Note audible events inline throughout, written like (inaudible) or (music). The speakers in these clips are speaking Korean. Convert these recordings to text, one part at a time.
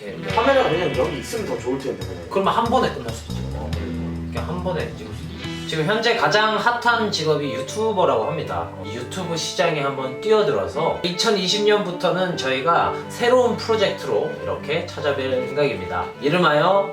이렇게 카메라가 그냥 여기 있으면 더 좋을 텐데 그냥. 그러면 한 번에 끝날 수 있죠. 그냥 한 번에 찍을 수 있죠. 지금 현재 가장 핫한 직업이 유튜버라고 합니다. 이 유튜브 시장에 한번 뛰어들어서 2020년부터는 저희가 새로운 프로젝트로 이렇게 찾아뵐 생각입니다. 이름하여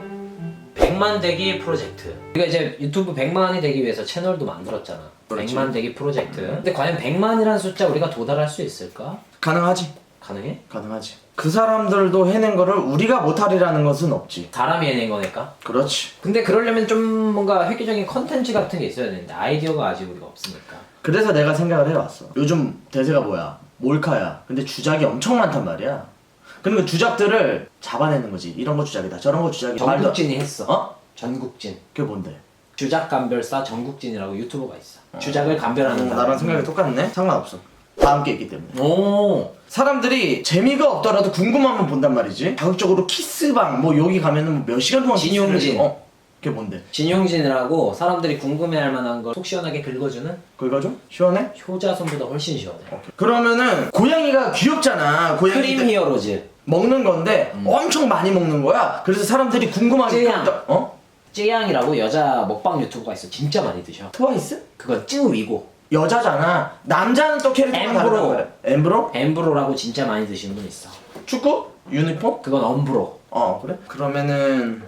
100만 되기 프로젝트. 우리가 이제 유튜브 100만이 되기 위해서 채널도 만들었잖아. 그렇지. 100만 되기 프로젝트. 근데 과연 100만이라는 숫자 우리가 도달할 수 있을까? 가능하지. 가능해? 가능하지. 그 사람들도 해낸 거를 우리가 못하리라는 것은 없지. 사람이 해낸 거니까. 그렇지. 근데 그러려면 좀 뭔가 획기적인 컨텐츠 같은 게 있어야 되는데 아이디어가 아직 우리가 없으니까. 그래서 내가 생각을 해왔어. 요즘 대세가 뭐야? 몰카야. 근데 주작이 엄청 많단 말이야. 그러면 그 주작들을 잡아내는 거지. 이런 거 주작이다. 저런 거 주작이다. 말도- 전국진이 했어. 어? 전국진. 그게 뭔데? 주작 감별사 전국진이라고 유튜버가 있어. 주작을 감별하는 음, 사람. 나랑 생각이 똑같네. 상관없어. 다 함께 있기 때문에. 오. 사람들이 재미가 없더라도 궁금하면 본단 말이지. 자극적으로 키스방 뭐 여기 가면은 뭐몇 시간 동안 진용진. 키스를 해. 어. 그게 뭔데? 진용진이라고 사람들이 궁금해할 만한 걸 속 시원하게 긁어주는 좀 시원해? 효자손보다 훨씬 시원해. 그러면은 고양이가 귀엽잖아. 고양이 크림 히어로즈. 먹는 건데 엄청 많이 먹는 거야. 그래서 사람들이 궁금하게 쯔양. 어? 쯔양이라고 여자 먹방 유튜버가 있어. 진짜 많이 드셔. 트와이스? 그건 쯔위고. 여자잖아. 남자는 또 캐릭터가 엠브로. 다르단 말이야. 엠브로? 엠브로라고 진짜 많이 드시는 분 있어. 축구? 유니폼? 그건 엄브로. 어 그래? 그러면은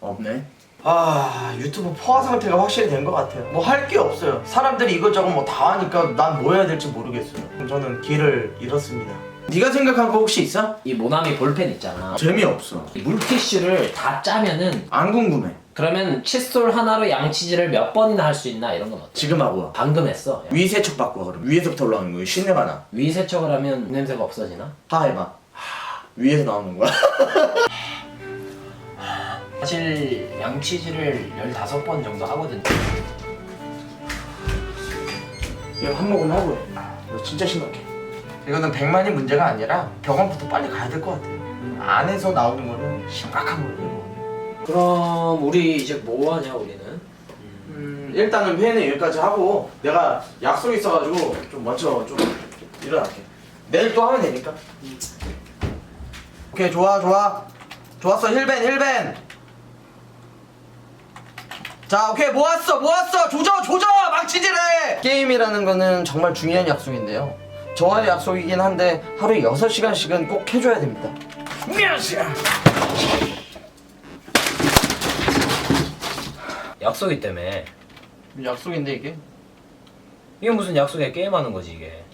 없네. 아 유튜브 포화 상태가 확실히 된 것 같아요. 뭐 할 게 없어요. 사람들이 이것저것 뭐 다 하니까 난 뭐 해야 될지 모르겠어요. 저는 길을 잃었습니다. 네가 생각한 거 혹시 있어? 이 모나미 볼펜 있잖아. 재미없어. 이 물티슈를 다 짜면은 안 궁금해. 그러면 칫솔 하나로 양치질을 몇 번이나 할 수 있나 이런 건 어때? 지금 하고 와. 방금 했어. 위 세척 받고 와 그럼. 위에서부터 올라오는 거예요. 신내가 나. 위 세척을 하면 냄새가 없어지나? 다 해봐. 하, 위에서 나오는 거야. (laughs) 사실 양치질을 15번 정도 하거든. 이거 한 모금 하고 해. 이거 진짜 심각해. 이거는 100만이 문제가 아니라 병원부터 빨리 가야 될 것 같아. 안에서 나오는 거는 심각한 거예요. 그럼 우리 이제 뭐 하냐 우리는? 음, 일단은 회의는 여기까지 하고 내가 약속 있어가지고 좀 먼저 좀 일어날게. 내일 또 하면 되니까. 오케이 좋아 좋아 좋았어 힐벤 힐벤. 자 오케이 모았어 모았어 조져 조져 망치질해 게임이라는 거는 정말 중요한 약속인데요 저와의 약속이긴 한데 하루에 6시간씩은 꼭 해줘야 됩니다 미안해 약속이 때문에 약속인데 이게? 이게 무슨 약속이야 게임하는 거지 이게.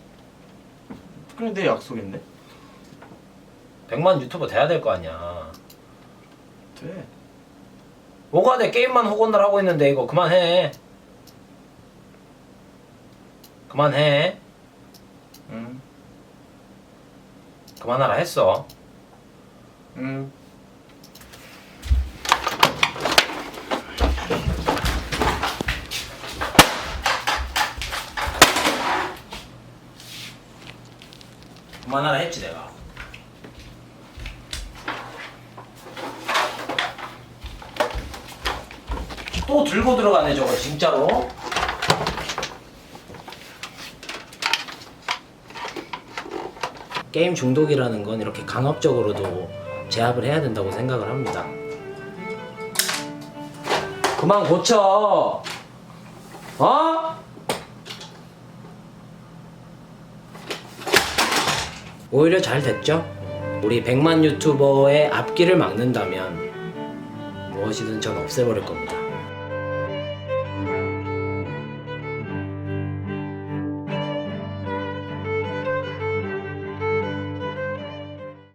근데 내 약속인데? 100만 유튜버 돼야 될 거 아니야. 돼 뭐가 돼 게임만 허건날 하고 있는데 이거 그만해. 그만해. 응. 그만하라 했어. 응. 그만하라 했지 내가. 또 들고 들어가네 저거 진짜로. 게임 중독이라는 건 이렇게 강압적으로도 제압을 해야 된다고 생각을 합니다. 그만 고쳐. 어? 오히려 잘 됐죠? 우리 100만 유튜버의 앞길을 막는다면 무엇이든 전 없애버릴 겁니다.